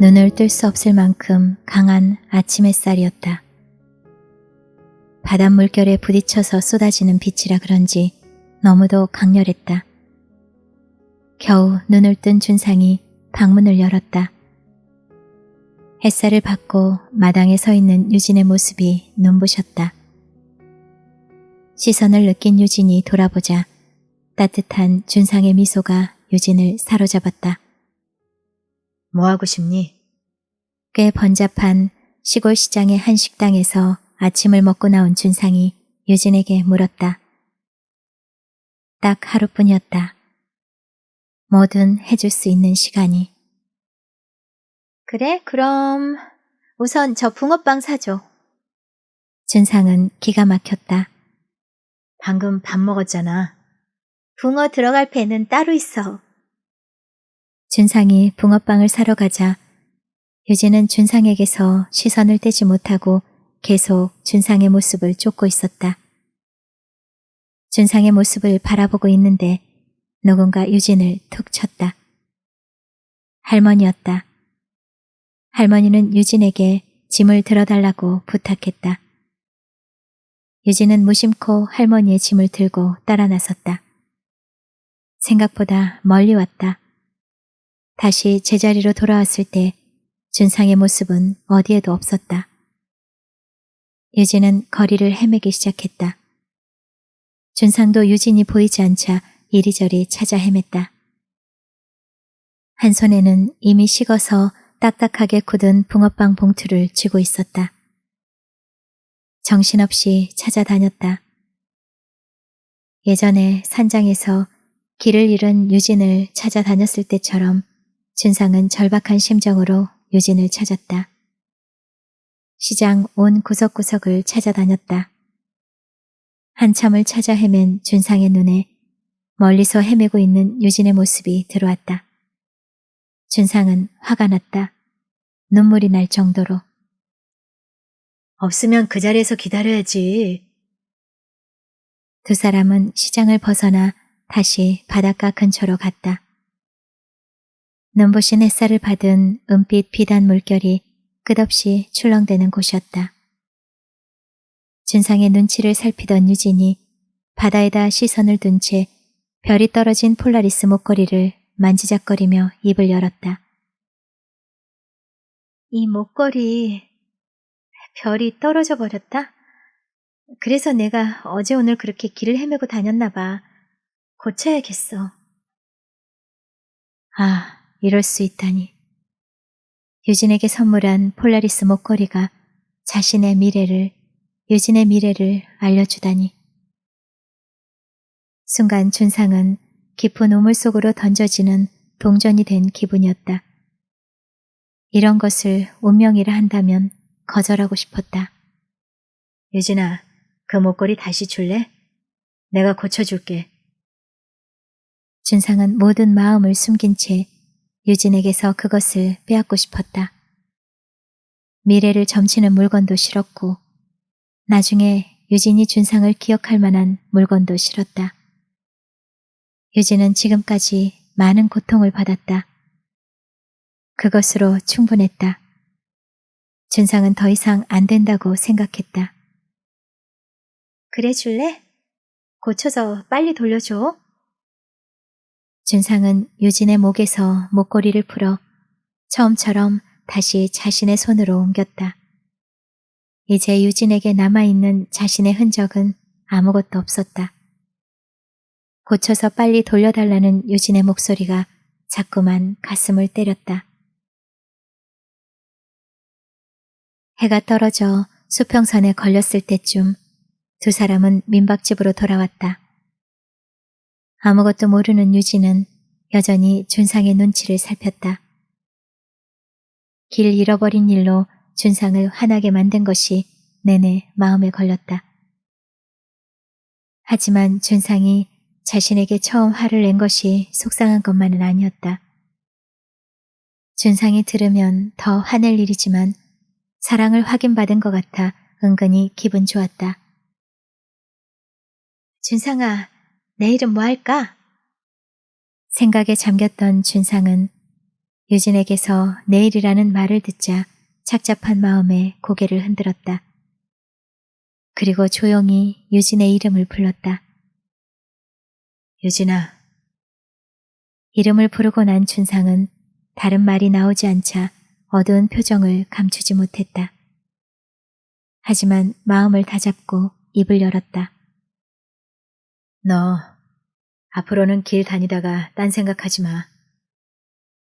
눈을 뜰 수 없을 만큼 강한 아침 햇살이었다. 바닷 물결에 부딪혀서 쏟아지는 빛이라 그런지 너무도 강렬했다. 겨우 눈을 뜬 준상이 방문을 열었다. 햇살을 받고 마당에 서 있는 유진의 모습이 눈부셨다. 시선을 느낀 유진이 돌아보자 따뜻한 준상의 미소가 유진을 사로잡았다. 뭐하고 싶니? 꽤 번잡한 시골 시장의 한 식당에서 아침을 먹고 나온 준상이 유진에게 물었다. 딱 하루뿐이었다. 뭐든 해줄 수 있는 시간이. 그래, 그럼 우선 저 붕어빵 사줘. 준상은 기가 막혔다. 방금 밥 먹었잖아. 붕어 들어갈 배는 따로 있어. 준상이 붕어빵을 사러 가자 유진은 준상에게서 시선을 떼지 못하고 계속 준상의 모습을 쫓고 있었다. 준상의 모습을 바라보고 있는데 누군가 유진을 툭 쳤다. 할머니였다. 할머니는 유진에게 짐을 들어달라고 부탁했다. 유진은 무심코 할머니의 짐을 들고 따라 나섰다. 생각보다 멀리 왔다. 다시 제자리로 돌아왔을 때 준상의 모습은 어디에도 없었다. 유진은 거리를 헤매기 시작했다. 준상도 유진이 보이지 않자 이리저리 찾아 헤맸다. 한 손에는 이미 식어서 딱딱하게 굳은 붕어빵 봉투를 쥐고 있었다. 정신없이 찾아다녔다. 예전에 산장에서 길을 잃은 유진을 찾아다녔을 때처럼 준상은 절박한 심정으로 유진을 찾았다. 시장 온 구석구석을 찾아다녔다. 한참을 찾아 헤맨 준상의 눈에 멀리서 헤매고 있는 유진의 모습이 들어왔다. 준상은 화가 났다. 눈물이 날 정도로. 없으면 그 자리에서 기다려야지. 두 사람은 시장을 벗어나 다시 바닷가 근처로 갔다. 눈부신 햇살을 받은 은빛 비단 물결이 끝없이 출렁대는 곳이었다. 준상의 눈치를 살피던 유진이 바다에다 시선을 둔 채 별이 떨어진 폴라리스 목걸이를 만지작거리며 입을 열었다. 이 목걸이 별이 떨어져 버렸다? 그래서 내가 어제 오늘 그렇게 길을 헤매고 다녔나 봐. 고쳐야겠어. 아, 이럴 수 있다니. 유진에게 선물한 폴라리스 목걸이가 자신의 미래를, 유진의 미래를 알려주다니. 순간 준상은 깊은 우물 속으로 던져지는 동전이 된 기분이었다. 이런 것을 운명이라 한다면 거절하고 싶었다. 유진아, 그 목걸이 다시 줄래? 내가 고쳐줄게. 준상은 모든 마음을 숨긴 채 유진에게서 그것을 빼앗고 싶었다. 미래를 점치는 물건도 싫었고 나중에 유진이 준상을 기억할 만한 물건도 싫었다. 유진은 지금까지 많은 고통을 받았다. 그것으로 충분했다. 준상은 더 이상 안 된다고 생각했다. 그래 줄래? 고쳐서 빨리 돌려줘. 준상은 유진의 목에서 목걸이를 풀어 처음처럼 다시 자신의 손으로 옮겼다. 이제 유진에게 남아있는 자신의 흔적은 아무것도 없었다. 고쳐서 빨리 돌려달라는 유진의 목소리가 자꾸만 가슴을 때렸다. 해가 떨어져 수평선에 걸렸을 때쯤 두 사람은 민박집으로 돌아왔다. 아무것도 모르는 유진은 여전히 준상의 눈치를 살폈다. 길 잃어버린 일로 준상을 화나게 만든 것이 내내 마음에 걸렸다. 하지만 준상이 자신에게 처음 화를 낸 것이 속상한 것만은 아니었다. 준상이 들으면 더 화낼 일이지만 사랑을 확인받은 것 같아 은근히 기분 좋았다. 준상아, 내일은 뭐 할까? 생각에 잠겼던 준상은 유진에게서 내일이라는 말을 듣자 착잡한 마음에 고개를 흔들었다. 그리고 조용히 유진의 이름을 불렀다. 유진아, 이름을 부르고 난 준상은 다른 말이 나오지 않자 어두운 표정을 감추지 못했다. 하지만 마음을 다잡고 입을 열었다. 너 앞으로는 길 다니다가 딴 생각하지 마.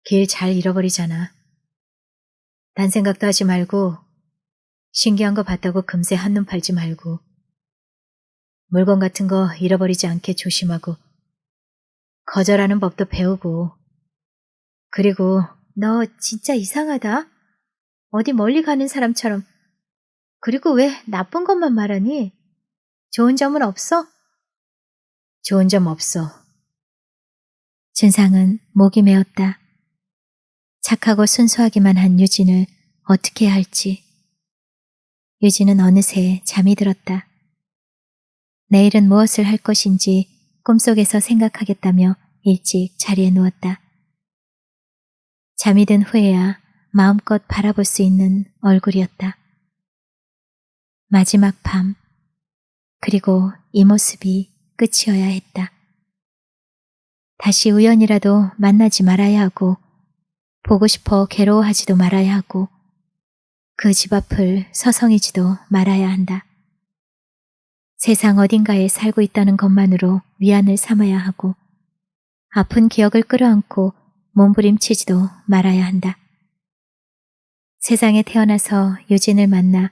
길 잘 잃어버리잖아. 딴 생각도 하지 말고 신기한 거 봤다고 금세 한눈 팔지 말고 물건 같은 거 잃어버리지 않게 조심하고 거절하는 법도 배우고 그리고 너 진짜 이상하다. 어디 멀리 가는 사람처럼. 그리고 왜 나쁜 것만 말하니? 좋은 점은 없어? 좋은 점 없어. 준상은 목이 메었다. 착하고 순수하기만 한 유진을 어떻게 할지. 유진은 어느새 잠이 들었다. 내일은 무엇을 할 것인지 꿈속에서 생각하겠다며 일찍 자리에 누웠다. 잠이 든 후에야 마음껏 바라볼 수 있는 얼굴이었다. 마지막 밤, 그리고 이 모습이 끝이어야 했다. 다시 우연이라도 만나지 말아야 하고, 보고 싶어 괴로워하지도 말아야 하고, 그 집 앞을 서성이지도 말아야 한다. 세상 어딘가에 살고 있다는 것만으로 위안을 삼아야 하고, 아픈 기억을 끌어안고 몸부림치지도 말아야 한다. 세상에 태어나서 유진을 만나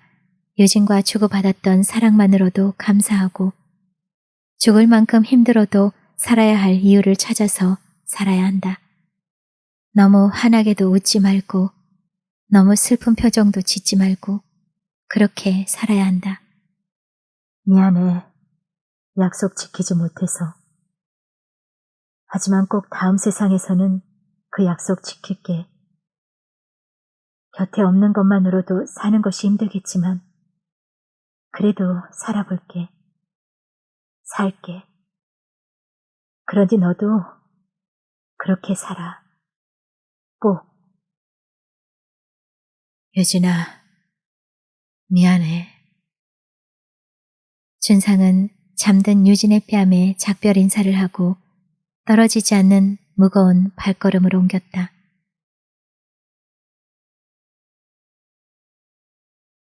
유진과 주고받았던 사랑만으로도 감사하고, 죽을 만큼 힘들어도 살아야 할 이유를 찾아서 살아야 한다. 너무 환하게도 웃지 말고, 너무 슬픈 표정도 짓지 말고, 그렇게 살아야 한다. 미안해. 약속 지키지 못해서. 하지만 꼭 다음 세상에서는 그 약속 지킬게. 곁에 없는 것만으로도 사는 것이 힘들겠지만, 그래도 살아볼게. 살게. 그러니 너도 그렇게 살아. 꼭. 유진아, 미안해. 준상은 잠든 유진의 뺨에 작별 인사를 하고 떨어지지 않는 무거운 발걸음을 옮겼다.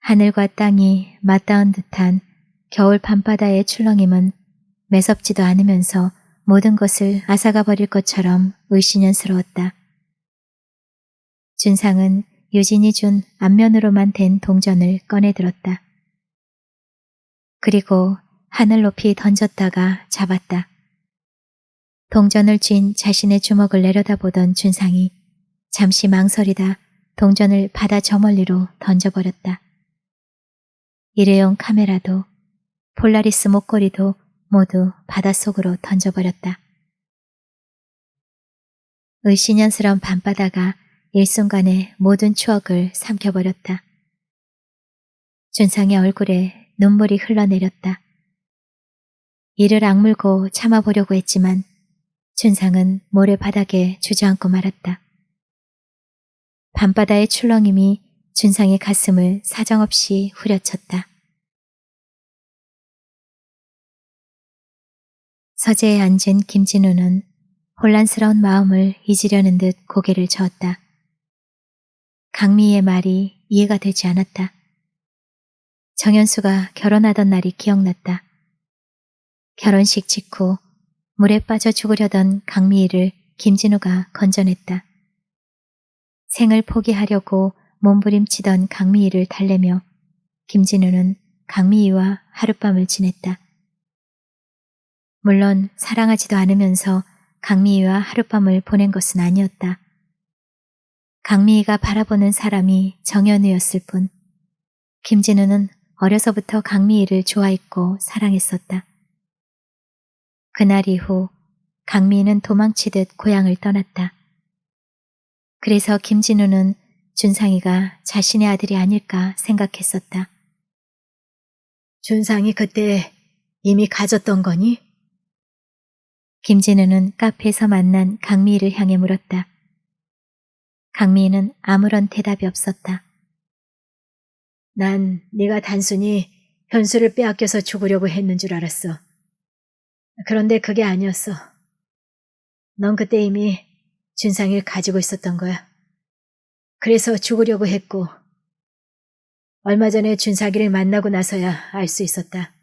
하늘과 땅이 맞닿은 듯한 겨울 밤바다의 출렁임은 매섭지도 않으면서 모든 것을 앗아가 버릴 것처럼 의심연스러웠다. 준상은 유진이 준 앞면으로만 된 동전을 꺼내 들었다. 그리고 하늘 높이 던졌다가 잡았다. 동전을 쥔 자신의 주먹을 내려다보던 준상이 잠시 망설이다 동전을 바다 저 멀리로 던져버렸다. 일회용 카메라도 폴라리스 목걸이도 모두 바닷속으로 던져버렸다. 의신연스러운 밤바다가 일순간에 모든 추억을 삼켜버렸다. 준상의 얼굴에 눈물이 흘러내렸다. 이를 악물고 참아보려고 했지만 준상은 모래바닥에 주저앉고 말았다. 밤바다의 출렁임이 준상의 가슴을 사정없이 후려쳤다. 서재에 앉은 김진우는 혼란스러운 마음을 잊으려는 듯 고개를 저었다. 강미의 말이 이해가 되지 않았다. 정현수가 결혼하던 날이 기억났다. 결혼식 직후 물에 빠져 죽으려던 강미희를 김진우가 건져냈다. 생을 포기하려고 몸부림치던 강미희를 달래며 김진우는 강미희와 하룻밤을 지냈다. 물론 사랑하지도 않으면서 강미희와 하룻밤을 보낸 것은 아니었다. 강미희가 바라보는 사람이 정현우였을 뿐 김진우는 어려서부터 강미희를 좋아했고 사랑했었다. 그날 이후 강미희는 도망치듯 고향을 떠났다. 그래서 김진우는 준상이가 자신의 아들이 아닐까 생각했었다. 준상이 그때 이미 가졌던 거니? 김진우는 카페에서 만난 강미희를 향해 물었다. 강미희는 아무런 대답이 없었다. 난 네가 단순히 현수를 빼앗겨서 죽으려고 했는 줄 알았어. 그런데 그게 아니었어. 넌 그때 이미 준상이를 가지고 있었던 거야. 그래서 죽으려고 했고, 얼마 전에 준사기를 만나고 나서야 알 수 있었다.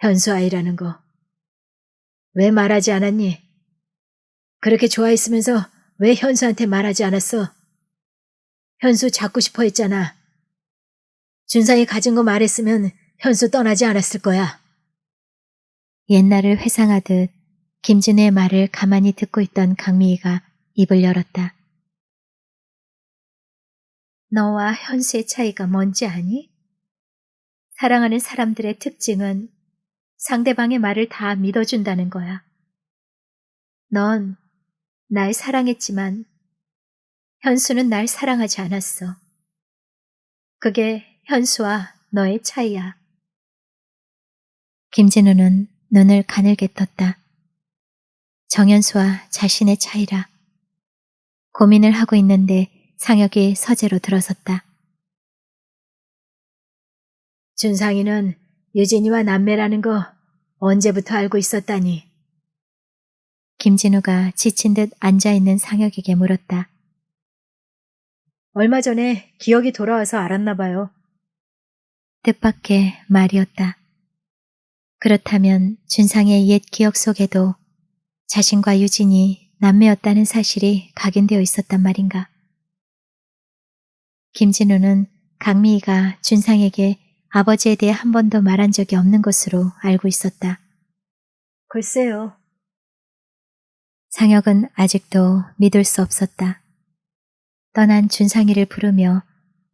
현수 아이라는 거. 왜 말하지 않았니? 그렇게 좋아했으면서 왜 현수한테 말하지 않았어? 현수 잡고 싶어 했잖아. 준상이 가진 거 말했으면 현수 떠나지 않았을 거야. 옛날을 회상하듯 김진우의 말을 가만히 듣고 있던 강미희가 입을 열었다. 너와 현수의 차이가 뭔지 아니? 사랑하는 사람들의 특징은 상대방의 말을 다 믿어준다는 거야. 넌 날 사랑했지만 현수는 날 사랑하지 않았어. 그게 현수와 너의 차이야. 김진우는 눈을 가늘게 떴다. 정현수와 자신의 차이라. 고민을 하고 있는데 상혁이 서재로 들어섰다. 준상이는 유진이와 남매라는 거 언제부터 알고 있었다니. 김진우가 지친 듯 앉아있는 상혁에게 물었다. 얼마 전에 기억이 돌아와서 알았나 봐요. 뜻밖의 말이었다. 그렇다면 준상의 옛 기억 속에도 자신과 유진이 남매였다는 사실이 각인되어 있었단 말인가. 김진우는 강미희가 준상에게 아버지에 대해 한 번도 말한 적이 없는 것으로 알고 있었다. 글쎄요. 상혁은 아직도 믿을 수 없었다. 떠난 준상이를 부르며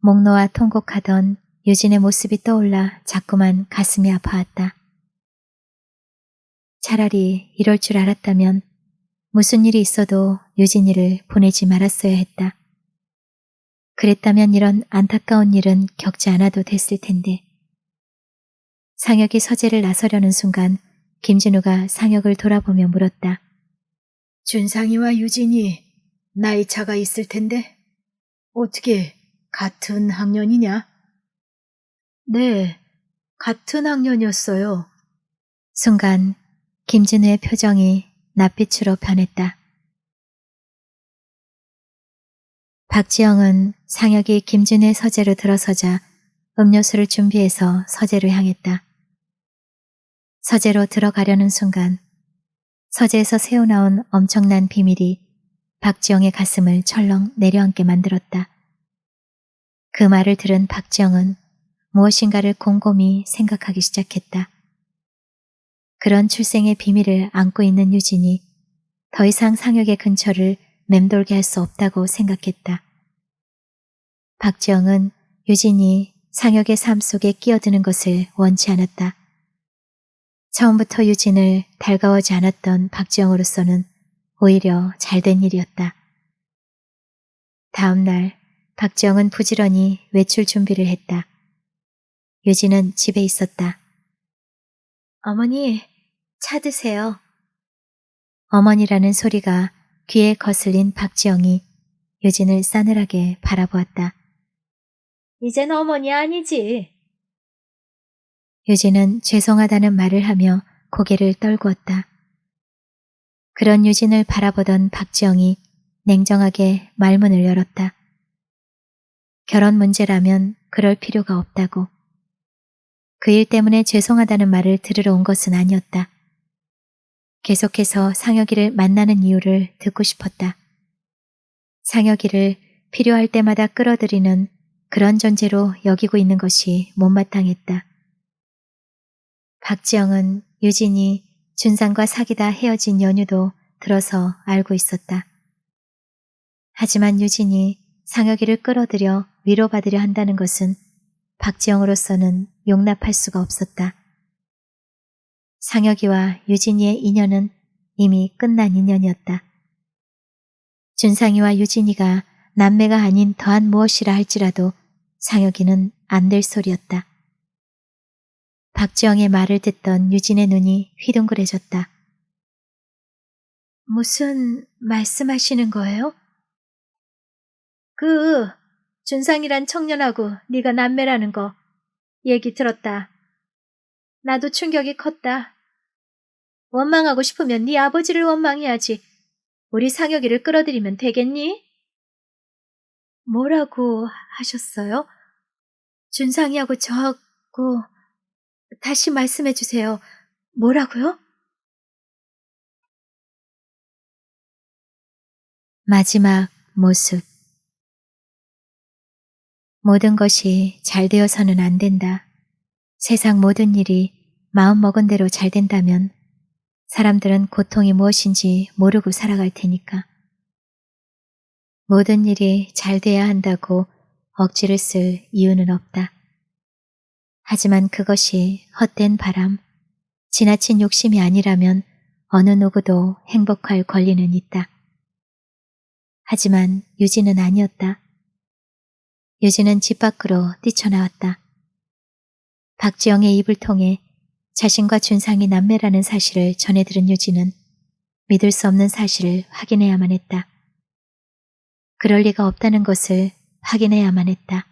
목 놓아 통곡하던 유진의 모습이 떠올라 자꾸만 가슴이 아파왔다. 차라리 이럴 줄 알았다면 무슨 일이 있어도 유진이를 보내지 말았어야 했다. 그랬다면 이런 안타까운 일은 겪지 않아도 됐을 텐데. 상혁이 서재를 나서려는 순간 김진우가 상혁을 돌아보며 물었다. 준상이와 유진이 나이 차가 있을 텐데 어떻게 같은 학년이냐? 네, 같은 학년이었어요. 순간 김진우의 표정이 낯빛으로 변했다. 박지영은 상혁이 김진우의 서재로 들어서자 음료수를 준비해서 서재로 향했다. 서재로 들어가려는 순간 서재에서 새어나온 엄청난 비밀이 박지영의 가슴을 철렁 내려앉게 만들었다. 그 말을 들은 박지영은 무엇인가를 곰곰이 생각하기 시작했다. 그런 출생의 비밀을 안고 있는 유진이 더 이상 상혁의 근처를 맴돌게 할 수 없다고 생각했다. 박지영은 유진이 상혁의 삶 속에 끼어드는 것을 원치 않았다. 처음부터 유진을 달가워하지 않았던 박지영으로서는 오히려 잘된 일이었다. 다음 날 박지영은 부지런히 외출 준비를 했다. 유진은 집에 있었다. 어머니, 차 드세요. 어머니라는 소리가 귀에 거슬린 박지영이 유진을 싸늘하게 바라보았다. 이젠 어머니 아니지. 유진은 죄송하다는 말을 하며 고개를 떨구었다. 그런 유진을 바라보던 박지영이 냉정하게 말문을 열었다. 결혼 문제라면 그럴 필요가 없다고. 그 일 때문에 죄송하다는 말을 들으러 온 것은 아니었다. 계속해서 상혁이를 만나는 이유를 듣고 싶었다. 상혁이를 필요할 때마다 끌어들이는 그런 존재로 여기고 있는 것이 못마땅했다. 박지영은 유진이 준상과 사귀다 헤어진 연유도 들어서 알고 있었다. 하지만 유진이 상혁이를 끌어들여 위로받으려 한다는 것은 박지영으로서는 용납할 수가 없었다. 상혁이와 유진이의 인연은 이미 끝난 인연이었다. 준상이와 유진이가 남매가 아닌 더한 무엇이라 할지라도 상혁이는 안 될 소리였다. 박지영의 말을 듣던 유진의 눈이 휘둥그레졌다. 무슨 말씀하시는 거예요? 그 준상이란 청년하고 네가 남매라는 거 얘기 들었다. 나도 충격이 컸다. 원망하고 싶으면 네 아버지를 원망해야지. 우리 상혁이를 끌어들이면 되겠니? 뭐라고 하셨어요? 준상이하고 저하고 다시 말씀해 주세요. 뭐라고요? 마지막 모습 모든 것이 잘 되어서는 안 된다. 세상 모든 일이 마음먹은 대로 잘 된다면 사람들은 고통이 무엇인지 모르고 살아갈 테니까. 모든 일이 잘 돼야 한다고 억지를 쓸 이유는 없다. 하지만 그것이 헛된 바람, 지나친 욕심이 아니라면 어느 누구도 행복할 권리는 있다. 하지만 유진은 아니었다. 유진은 집 밖으로 뛰쳐나왔다. 박지영의 입을 통해 자신과 준상이 남매라는 사실을 전해 들은 유진은 믿을 수 없는 사실을 확인해야만 했다. 그럴 리가 없다는 것을 확인해야만 했다.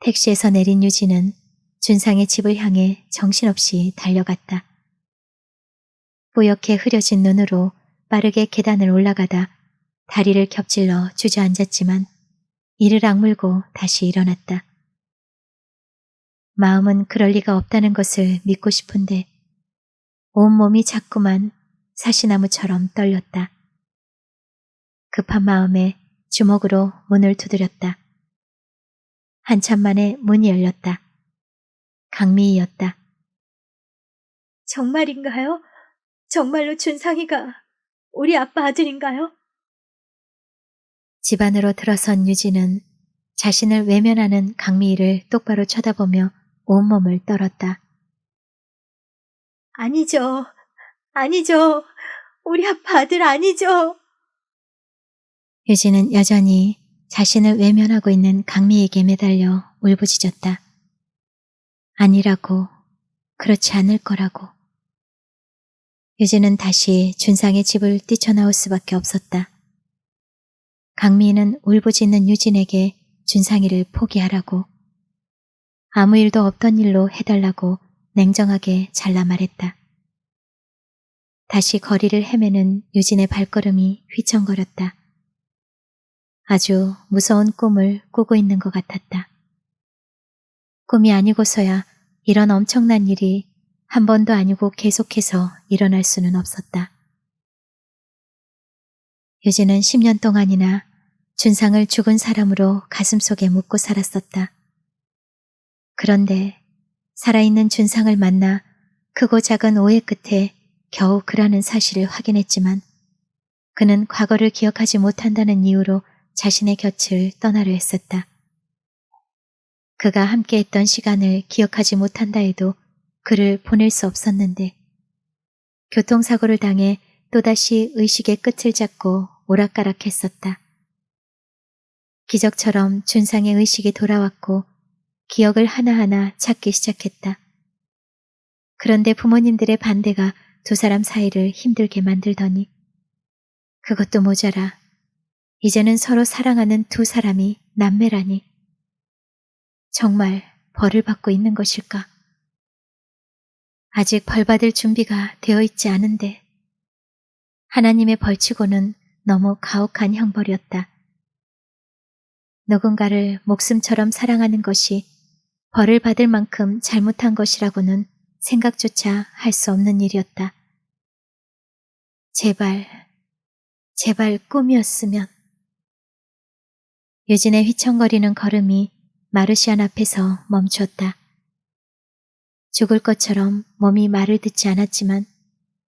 택시에서 내린 유진은 준상의 집을 향해 정신없이 달려갔다. 뿌옇게 흐려진 눈으로 빠르게 계단을 올라가다 다리를 겹질러 주저앉았지만 이를 악물고 다시 일어났다. 마음은 그럴 리가 없다는 것을 믿고 싶은데 온몸이 자꾸만 사시나무처럼 떨렸다. 급한 마음에 주먹으로 문을 두드렸다. 한참 만에 문이 열렸다. 강미이였다. 정말인가요? 정말로 준상이가 우리 아빠 아들인가요? 집 안으로 들어선 유진은 자신을 외면하는 강미희를 똑바로 쳐다보며 온몸을 떨었다. 아니죠. 아니죠. 우리 아빠 아들 아니죠. 유진은 여전히 자신을 외면하고 있는 강미에게 매달려 울부짖었다. 아니라고, 그렇지 않을 거라고. 유진은 다시 준상의 집을 뛰쳐나올 수밖에 없었다. 강미는 울부짖는 유진에게 준상이를 포기하라고 아무 일도 없던 일로 해달라고 냉정하게 잘라 말했다. 다시 거리를 헤매는 유진의 발걸음이 휘청거렸다. 아주 무서운 꿈을 꾸고 있는 것 같았다. 꿈이 아니고서야 이런 엄청난 일이 한 번도 아니고 계속해서 일어날 수는 없었다. 유진은 10년 동안이나 준상을 죽은 사람으로 가슴속에 묻고 살았었다. 그런데 살아있는 준상을 만나 크고 작은 오해 끝에 겨우 그라는 사실을 확인했지만 그는 과거를 기억하지 못한다는 이유로 자신의 곁을 떠나려 했었다. 그가 함께했던 시간을 기억하지 못한다 해도 그를 보낼 수 없었는데 교통사고를 당해 또다시 의식의 끝을 잡고 오락가락했었다. 기적처럼 준상의 의식이 돌아왔고 기억을 하나하나 찾기 시작했다. 그런데 부모님들의 반대가 두 사람 사이를 힘들게 만들더니 그것도 모자라 이제는 서로 사랑하는 두 사람이 남매라니 정말 벌을 받고 있는 것일까? 아직 벌 받을 준비가 되어 있지 않은데 하나님의 벌치고는 너무 가혹한 형벌이었다. 누군가를 목숨처럼 사랑하는 것이 벌을 받을 만큼 잘못한 것이라고는 생각조차 할 수 없는 일이었다. 제발, 제발 꿈이었으면. 유진의 휘청거리는 걸음이 마르시안 앞에서 멈추었다. 죽을 것처럼 몸이 말을 듣지 않았지만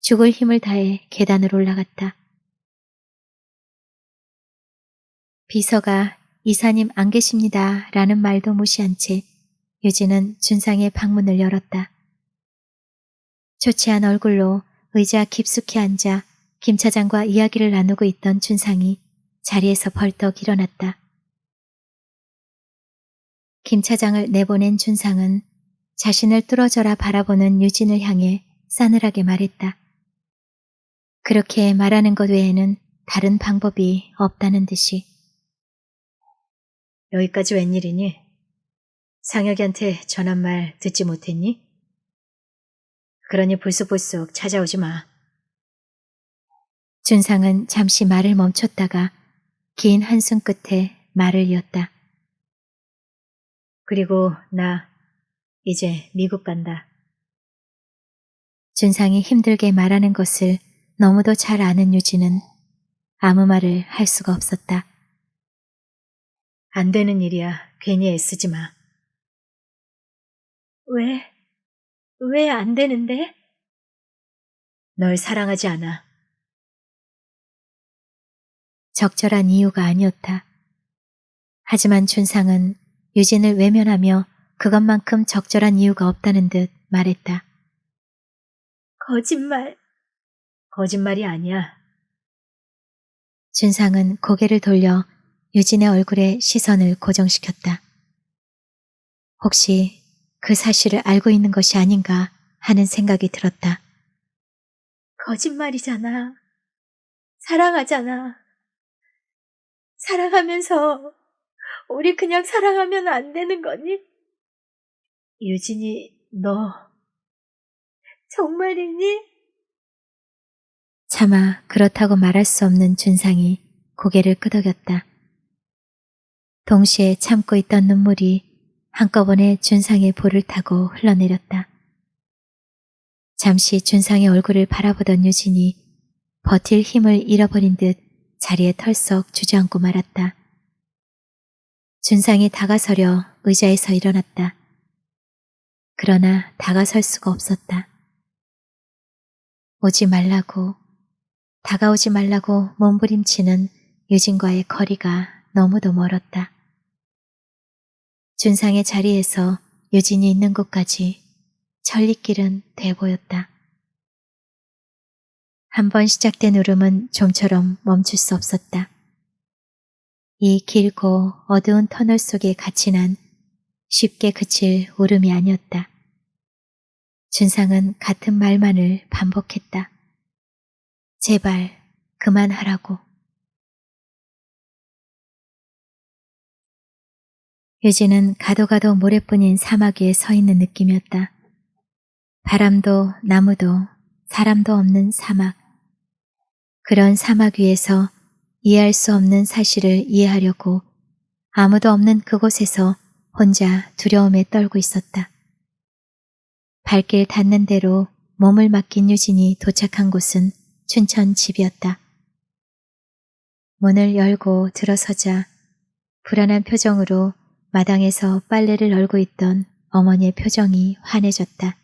죽을 힘을 다해 계단을 올라갔다. 비서가 이사님 안 계십니다 라는 말도 무시한 채 유진은 준상의 방문을 열었다. 초췌한 얼굴로 의자 깊숙이 앉아 김 차장과 이야기를 나누고 있던 준상이 자리에서 벌떡 일어났다. 김 차장을 내보낸 준상은 자신을 뚫어져라 바라보는 유진을 향해 싸늘하게 말했다. 그렇게 말하는 것 외에는 다른 방법이 없다는 듯이 여기까지 웬일이니? 상혁이한테 전한 말 듣지 못했니? 그러니 불쑥불쑥 찾아오지 마. 준상은 잠시 말을 멈췄다가 긴 한숨 끝에 말을 이었다. 그리고 나 이제 미국 간다. 준상이 힘들게 말하는 것을 너무도 잘 아는 유진은 아무 말을 할 수가 없었다. 안 되는 일이야. 괜히 애쓰지 마. 왜? 왜 안 되는데? 널 사랑하지 않아. 적절한 이유가 아니었다. 하지만 준상은 유진을 외면하며 그것만큼 적절한 이유가 없다는 듯 말했다. 거짓말. 거짓말이 아니야. 준상은 고개를 돌려 유진의 얼굴에 시선을 고정시켰다. 혹시 그 사실을 알고 있는 것이 아닌가 하는 생각이 들었다. 거짓말이잖아. 사랑하잖아. 사랑하면서 우리 그냥 사랑하면 안 되는 거니? 유진이, 너 정말이니? 차마 그렇다고 말할 수 없는 준상이 고개를 끄덕였다. 동시에 참고 있던 눈물이 한꺼번에 준상의 볼을 타고 흘러내렸다. 잠시 준상의 얼굴을 바라보던 유진이 버틸 힘을 잃어버린 듯 자리에 털썩 주저앉고 말았다. 준상이 다가서려 의자에서 일어났다. 그러나 다가설 수가 없었다. 오지 말라고, 다가오지 말라고 몸부림치는 유진과의 거리가 너무도 멀었다. 준상의 자리에서 유진이 있는 곳까지 천리길은 돼 보였다. 한 번 시작된 울음은 좀처럼 멈출 수 없었다. 이 길고 어두운 터널 속에 갇힌 한 쉽게 그칠 울음이 아니었다. 준상은 같은 말만을 반복했다. 제발 그만하라고. 유진은 가도 가도 모래뿐인 사막 위에 서 있는 느낌이었다. 바람도 나무도 사람도 없는 사막. 그런 사막 위에서 이해할 수 없는 사실을 이해하려고 아무도 없는 그곳에서 혼자 두려움에 떨고 있었다. 발길 닿는 대로 몸을 맡긴 유진이 도착한 곳은 춘천 집이었다. 문을 열고 들어서자 불안한 표정으로 마당에서 빨래를 널고 있던 어머니의 표정이 환해졌다.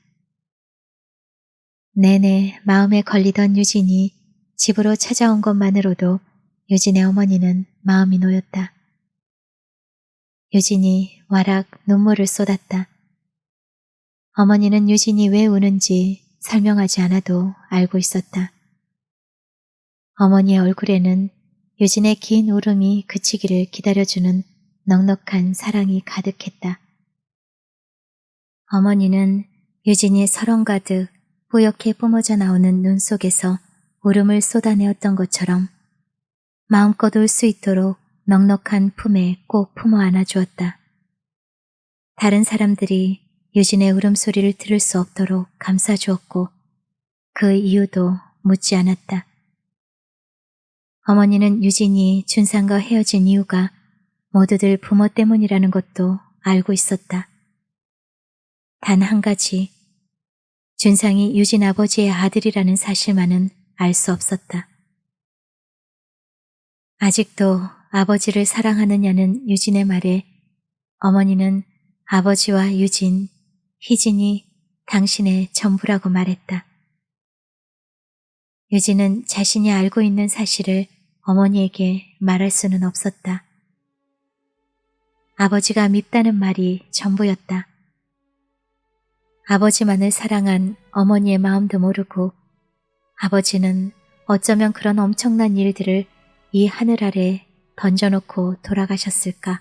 내내 마음에 걸리던 유진이 집으로 찾아온 것만으로도 유진의 어머니는 마음이 놓였다. 유진이 와락 눈물을 쏟았다. 어머니는 유진이 왜 우는지 설명하지 않아도 알고 있었다. 어머니의 얼굴에는 유진의 긴 울음이 그치기를 기다려주는 넉넉한 사랑이 가득했다. 어머니는 유진이 서론 가득 뿌옇게 뿜어져 나오는 눈 속에서 울음을 쏟아내었던 것처럼 마음껏 울 수 있도록 넉넉한 품에 꼭 품어 안아주었다. 다른 사람들이 유진의 울음소리를 들을 수 없도록 감싸주었고 그 이유도 묻지 않았다. 어머니는 유진이 준상과 헤어진 이유가 모두들 부모 때문이라는 것도 알고 있었다. 단 한 가지, 준상이 유진 아버지의 아들이라는 사실만은 알 수 없었다. 아직도 아버지를 사랑하느냐는 유진의 말에 어머니는 아버지와 유진, 희진이 당신의 전부라고 말했다. 유진은 자신이 알고 있는 사실을 어머니에게 말할 수는 없었다. 아버지가 밉다는 말이 전부였다. 아버지만을 사랑한 어머니의 마음도 모르고 아버지는 어쩌면 그런 엄청난 일들을 이 하늘 아래 던져놓고 돌아가셨을까?